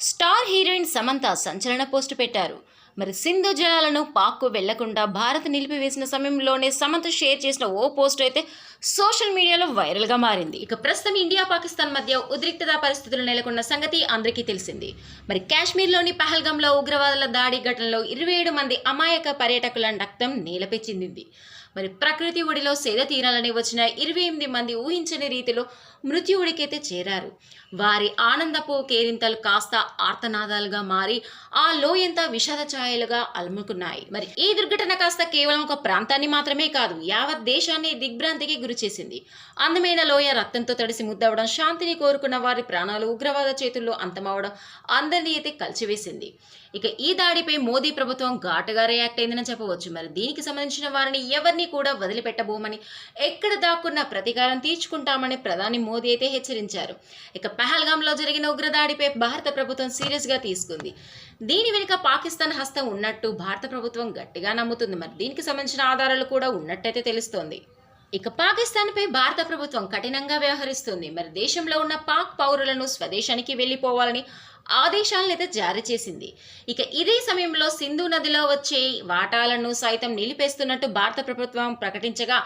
Star heroine Samantha సంచలన post పెట్టారు. మరి సింధు జలాలను పాక్కు వెళ్ళకుండా భారత్ నిలిపివేసిన సమయంలోనే సమంత షేర్ చేసిన ఓ పోస్ట్ అయితే సోషల్ మీడియాలో వైరల్గా మారింది. ఇక ప్రస్తుతం ఇండియా పాకిస్తాన్ మధ్య ఉద్రిక్తత పరిస్థితులు నెలకొన్న సంగతి అందరికీ తెలిసింది. మరి కాశ్మీర్లోని పహల్గంలో ఉగ్రవాదుల దాడి ఘటనలో ఇరవై ఏడు మంది అమాయక పర్యాటకుల రక్తం నేలపై మరి ప్రకృతి ఒడిలో సేద తీరాలని వచ్చిన ఇరవై ఎనిమిది మంది ఊహించని రీతిలో మృత్యు ఒడికైతే చేరారు. వారి ఆనందపు కేరింతలు కాస్త ఆర్తనాదాలుగా మారి ఆ లోయంతా విషాద ఛాయలుగా అలుముకున్నాయి. మరి ఈ దుర్ఘటన కాస్త కేవలం ఒక ప్రాంతాన్ని మాత్రమే కాదు యావత్ దేశాన్ని దిగ్భ్రాంతికి గురి చేసింది. అందమైన లోయ రక్తంతో తడిసి ముద్దవడం శాంతిని కోరుకున్న వారి ప్రాణాలు ఉగ్రవాద చేతుల్లో అంతమవడం అందరినీ అయితే కలిచివేసింది. ఇక ఈ దాడిపై మోదీ ప్రభుత్వం ఘాటుగా రియాక్ట్ అయిందని చెప్పవచ్చు. మరి దీనికి సంబంధించిన వారిని ఎవరిని కూడా వదిలిపెట్టబోమని ఎక్కడ దాక్కున్న ప్రతీకారం తీర్చుకుంటామని ప్రధాని మోదీ అయితే హెచ్చరించారు. ఇక పహల్గాంలో జరిగిన ఉగ్రదాడిపై భారత ప్రభుత్వం సీరియస్గా తీసుకుంది. దీని వెనుక పాకిస్తాన్ హస్తం ఉన్నట్టు భారత ప్రభుత్వం గట్టిగా నమ్ముతుంది. మరి దీనికి సంబంధించిన ఆధారాలు కూడా ఉన్నట్టయితే తెలుస్తోంది. ఇక పాకిస్తాన్పై భారత ప్రభుత్వం కఠినంగా వ్యవహరిస్తుంది. మరి దేశంలో ఉన్న పాక్ పౌరులను స్వదేశానికి వెళ్ళిపోవాలని ఆదేశాలను అయితే జారీ చేసింది. ఇక ఇదే సమయంలో సింధు నదిలో వచ్చే వాటాలను సైతం నిలిపేస్తున్నట్టు భారత ప్రభుత్వం ప్రకటించగా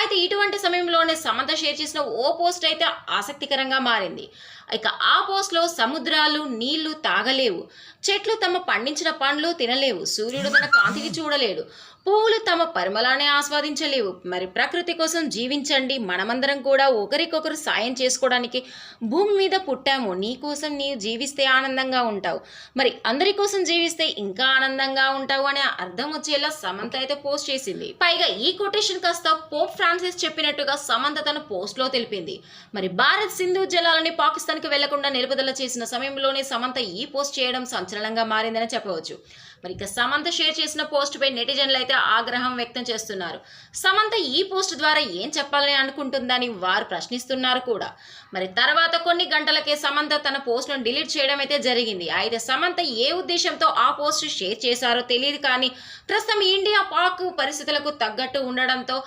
అయితే ఇటువంటి సమయంలోనే సమంత షేర్ చేసిన ఓ పోస్ట్ అయితే ఆసక్తికరంగా మారింది. ఇక ఆ పోస్ట్లో సముద్రాలు నీళ్ళు తాగలేవు. చెట్లు తమ పండించిన పండ్లు తినలేవు. సూర్యుడు తన కాంతిని చూడలేడు. పువ్వులు తమ పరిమళాన్ని ఆస్వాదించలేవు. మరి ప్రకృతి కోసం జీవించండి. మనమందరం కూడా ఒకరికొకరు సాయం చేసుకోవడానికి భూమి మీద పుట్టాము. నీ కోసం నీవు జీవిస్తే ఆనందంగా ఉంటావు. మరి అందరి కోసం జీవిస్తే ఇంకా ఆనందంగా ఉంటావు అనే అర్థం వచ్చేలా సమంత అయితే పోస్ట్ చేసింది. పైగా ఈ కొటేషన్ కాస్త పోప్ ఫ్రాన్సిస్ చెప్పినట్టుగా సమంత తన పోస్ట్లో తెలిపింది. మరి భారత్ సింధు జలాలని పాకిస్తాన్కి వెళ్ళకుండా నిలుపుదల చేసిన సమయంలోనే సమంత ఈ పోస్ట్ చేయడం సంచలనంగా మారిందని చెప్పవచ్చు. మరి ఇక సమంత షేర్ చేసిన పోస్టుపై నెటిజన్లు అయితే ఆగ్రహం వ్యక్తం చేస్తున్నారు. సమంత ఈ పోస్ట్ ద్వారా ఏం చెప్పాలని అనుకుంటుందని వారు ప్రశ్నిస్తున్నారు కూడా. మరి తర్వాత కొన్ని గంటలకే సమంత తన పోస్ట్ను డిలీట్ చేయడం అయితే జరిగింది. అయితే సమంత ఏ ఉద్దేశంతో ఆ పోస్ట్ షేర్ చేశారో తెలియదు కానీ ప్రస్తుతం ఇండియా పాక్ పరిస్థితులకు తగ్గట్టు ఉండడంతో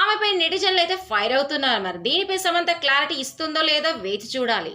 ఆమెపై నెటిజన్లు అయితే ఫైర్ అవుతున్నారు. మరి దీనిపై సమంత క్లారిటీ ఇస్తుందో లేదో వేచి చూడాలి.